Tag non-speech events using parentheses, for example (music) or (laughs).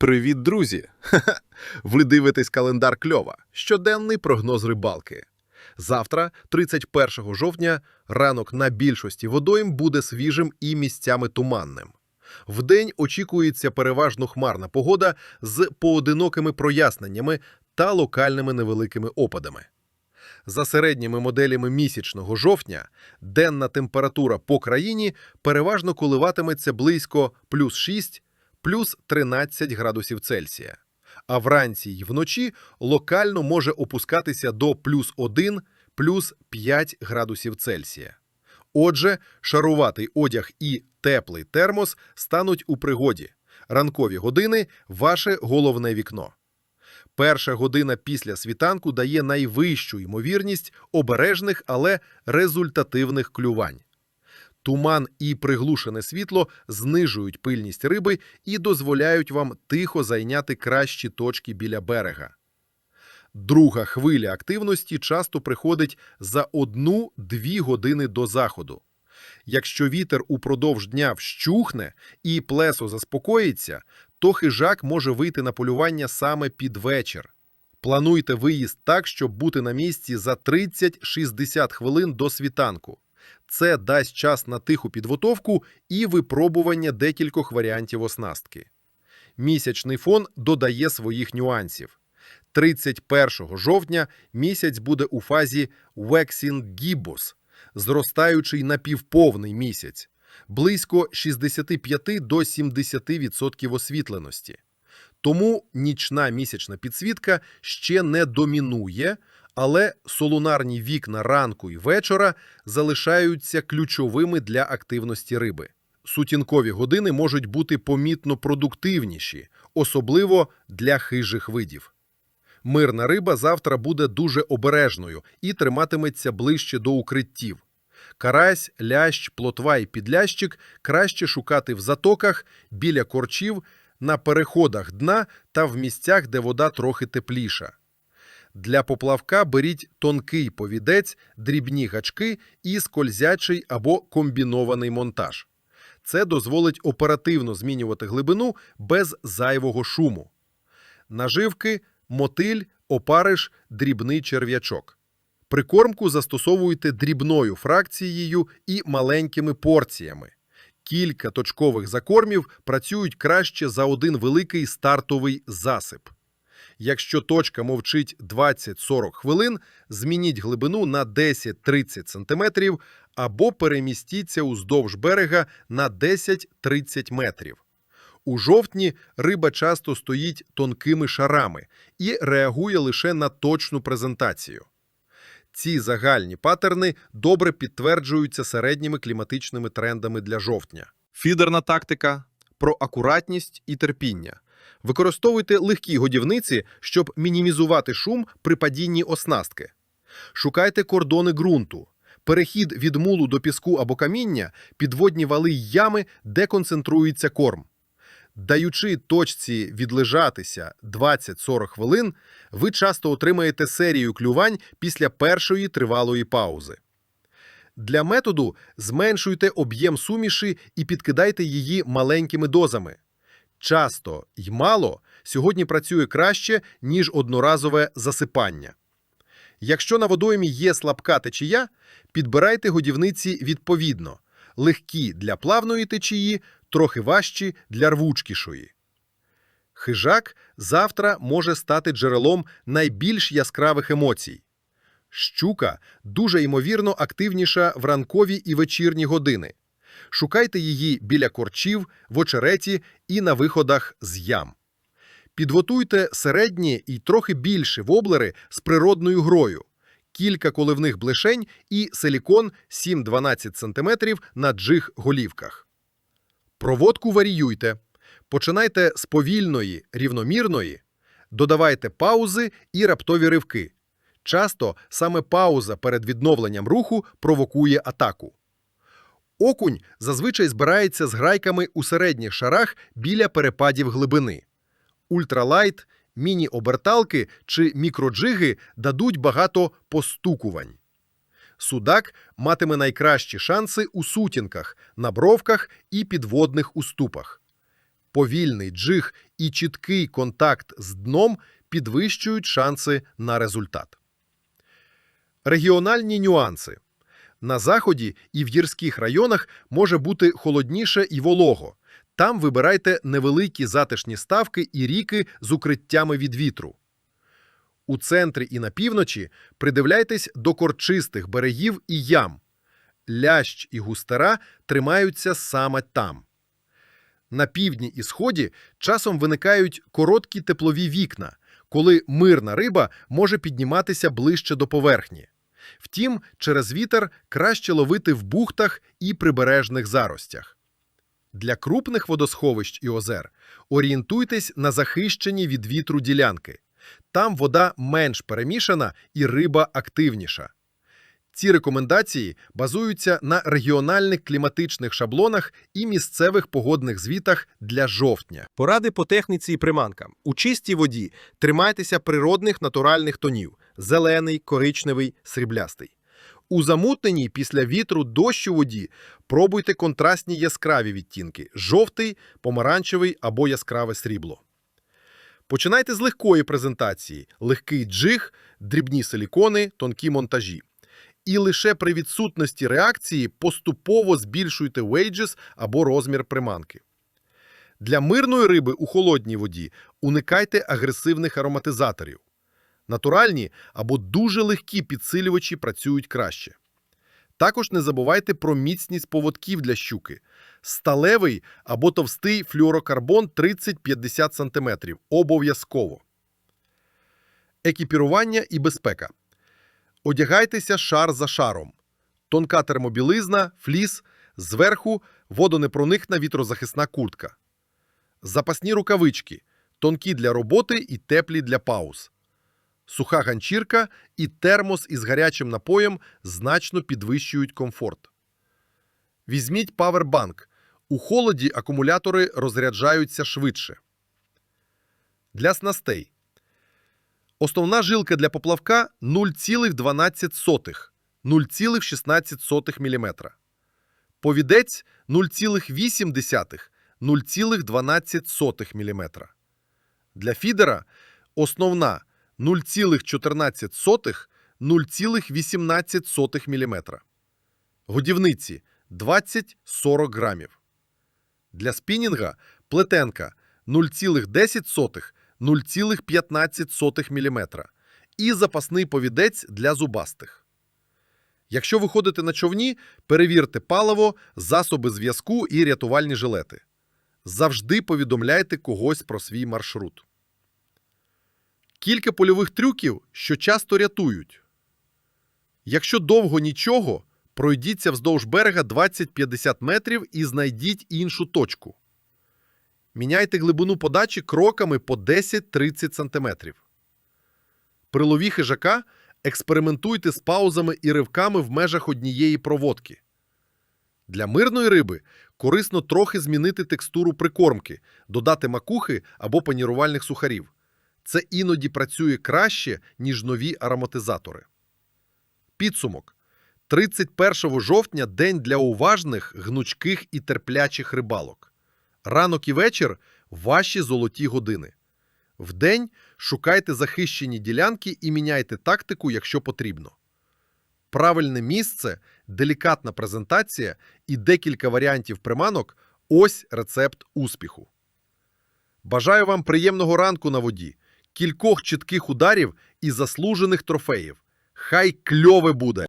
Привіт, друзі! Ха-ха! (laughs) Ви дивитесь календар кльова. Щоденний прогноз рибалки. Завтра, 31 жовтня, ранок на більшості водойм буде свіжим і місцями туманним. Вдень очікується переважно хмарна погода з поодинокими проясненнями та локальними невеликими опадами. За середніми моделями місячного жовтня денна температура по країні переважно коливатиметься близько плюс 6 плюс 13 градусів Цельсія. А вранці й вночі локально може опускатися до плюс 1 плюс 5 градусів Цельсія. Отже, шаруватий одяг і теплий термос стануть у пригоді. Ранкові години ваше головне вікно. Перша година після світанку дає найвищу ймовірність обережних, але результативних клювань. Туман і приглушене світло знижують пильність риби і дозволяють вам тихо зайняти кращі точки біля берега. Друга хвиля активності часто приходить за одну-дві години до заходу. Якщо вітер упродовж дня вщухне і плесо заспокоїться, то хижак може вийти на полювання саме під вечір. Плануйте виїзд так, щоб бути на місці за 30-60 хвилин до світанку. Це дасть час на тиху підготовку і випробування декількох варіантів оснастки. Місячний фон додає своїх нюансів. 31 жовтня місяць буде у фазі Waxing Gibbous, зростаючий напівповний місяць, близько 65 до 70% освітленості. Тому нічна місячна підсвітка ще не домінує, але солунарні вікна ранку і вечора залишаються ключовими для активності риби. Сутінкові години можуть бути помітно продуктивніші, особливо для хижих видів. Мирна риба завтра буде дуже обережною і триматиметься ближче до укриттів. Карась, лящ, плотва і підлящик краще шукати в затоках, біля корчів, на переходах дна та в місцях, де вода трохи тепліша. Для поплавка беріть тонкий повідець, дрібні гачки і скользячий або комбінований монтаж. Це дозволить оперативно змінювати глибину без зайвого шуму. Наживки, мотиль, опариш, дрібний черв'ячок. Прикормку застосовуйте дрібною фракцією і маленькими порціями. Кілька точкових закормів працюють краще за один великий стартовий засип. Якщо точка мовчить 20-40 хвилин, змініть глибину на 10-30 см або перемістіться уздовж берега на 10-30 метрів. У жовтні риба часто стоїть тонкими шарами і реагує лише на точну презентацію. Ці загальні патерни добре підтверджуються середніми кліматичними трендами для жовтня. Фідерна тактика про акуратність і терпіння. Використовуйте легкі годівниці, щоб мінімізувати шум при падінні оснастки. Шукайте кордони ґрунту. Перехід від мулу до піску або каміння, підводні вали й ями, де концентрується корм. Даючи точці відлежатися 20-40 хвилин, ви часто отримаєте серію клювань після першої тривалої паузи. Для методу зменшуйте об'єм суміші і підкидайте її маленькими дозами. Часто й мало сьогодні працює краще, ніж одноразове засипання. Якщо на водоймі є слабка течія, підбирайте годівниці відповідно легкі для плавної течії, трохи важчі для рвучкішої. Хижак завтра може стати джерелом найбільш яскравих емоцій. Щука дуже ймовірно активніша в ранкові і вечірні години. Шукайте її біля корчів, в очереті і на виходах з ям. Підготуйте середні і трохи більше воблери з природною грою, кілька коливних блешень і силікон 7-12 см на джиг голівках. Проводку варіюйте. Починайте з повільної, рівномірної, додавайте паузи і раптові ривки. Часто саме пауза перед відновленням руху провокує атаку. Окунь зазвичай збирається з грайками у середніх шарах біля перепадів глибини. Ультралайт, міні-оберталки чи мікроджиги дадуть багато постукувань. Судак матиме найкращі шанси у сутінках, на бровках і підводних уступах. Повільний джиг і чіткий контакт з дном підвищують шанси на результат. Регіональні нюанси. На заході і в гірських районах може бути холодніше і волого. Там вибирайте невеликі затишні ставки і ріки з укриттями від вітру. У центрі і на півночі придивляйтесь до корчистих берегів і ям. Лящ і густера тримаються саме там. На півдні і сході часом виникають короткі теплові вікна, коли мирна риба може підніматися ближче до поверхні. Втім, через вітер краще ловити в бухтах і прибережних заростях. Для крупних водосховищ і озер орієнтуйтесь на захищені від вітру ділянки. Там вода менш перемішана і риба активніша. Ці рекомендації базуються на регіональних кліматичних шаблонах і місцевих погодних звітах для жовтня. Поради по техніці і приманкам. У чистій воді тримайтеся природних натуральних тонів – зелений, коричневий, сріблястий. У замутненій після вітру дощу воді пробуйте контрастні яскраві відтінки – жовтий, помаранчевий або яскраве срібло. Починайте з легкої презентації – легкий джиг, дрібні силікони, тонкі монтажі. І лише при відсутності реакції поступово збільшуйте wages або розмір приманки. Для мирної риби у холодній воді уникайте агресивних ароматизаторів. Натуральні або дуже легкі підсилювачі працюють краще. Також не забувайте про міцність поводків для щуки. Сталевий або товстий флюорокарбон 30-50 см. Обов'язково. Екіпірування і безпека. Одягайтеся шар за шаром. Тонка термобілизна, фліс, зверху водонепроникна вітрозахисна куртка. Запасні рукавички, тонкі для роботи і теплі для пауз. Суха ганчірка і термос із гарячим напоєм значно підвищують комфорт. Візьміть павербанк. У холоді акумулятори розряджаються швидше. Для снастей. Основна жилка для поплавка 0,12 0,16 мм. Повідець 0,8 0,12 мм. Для фідера основна 0,14 0,18 мм. Годівниці 20-40 грамів. Для спінінга плетенка 0,10 0,15 мм і запасний повідець для зубастих. Якщо ви ходите на човні, перевірте паливо, засоби зв'язку і рятувальні жилети. Завжди повідомляйте когось про свій маршрут. Кілька польових трюків, що часто рятують. Якщо довго нічого, пройдіться вздовж берега 20-50 метрів і знайдіть іншу точку. Міняйте глибину подачі кроками по 10-30 см. При лові хижака експериментуйте з паузами і ривками в межах однієї проводки. Для мирної риби корисно трохи змінити текстуру прикормки, додати макухи або панірувальних сухарів. Це іноді працює краще, ніж нові ароматизатори. Підсумок. 31 жовтня день для уважних, гнучких і терплячих рибалок. Ранок і вечір ваші золоті години. Вдень шукайте захищені ділянки і міняйте тактику, якщо потрібно. Правильне місце, делікатна презентація і декілька варіантів приманок ось рецепт успіху. Бажаю вам приємного ранку на воді, кількох чітких ударів і заслужених трофеїв. Хай кльове буде!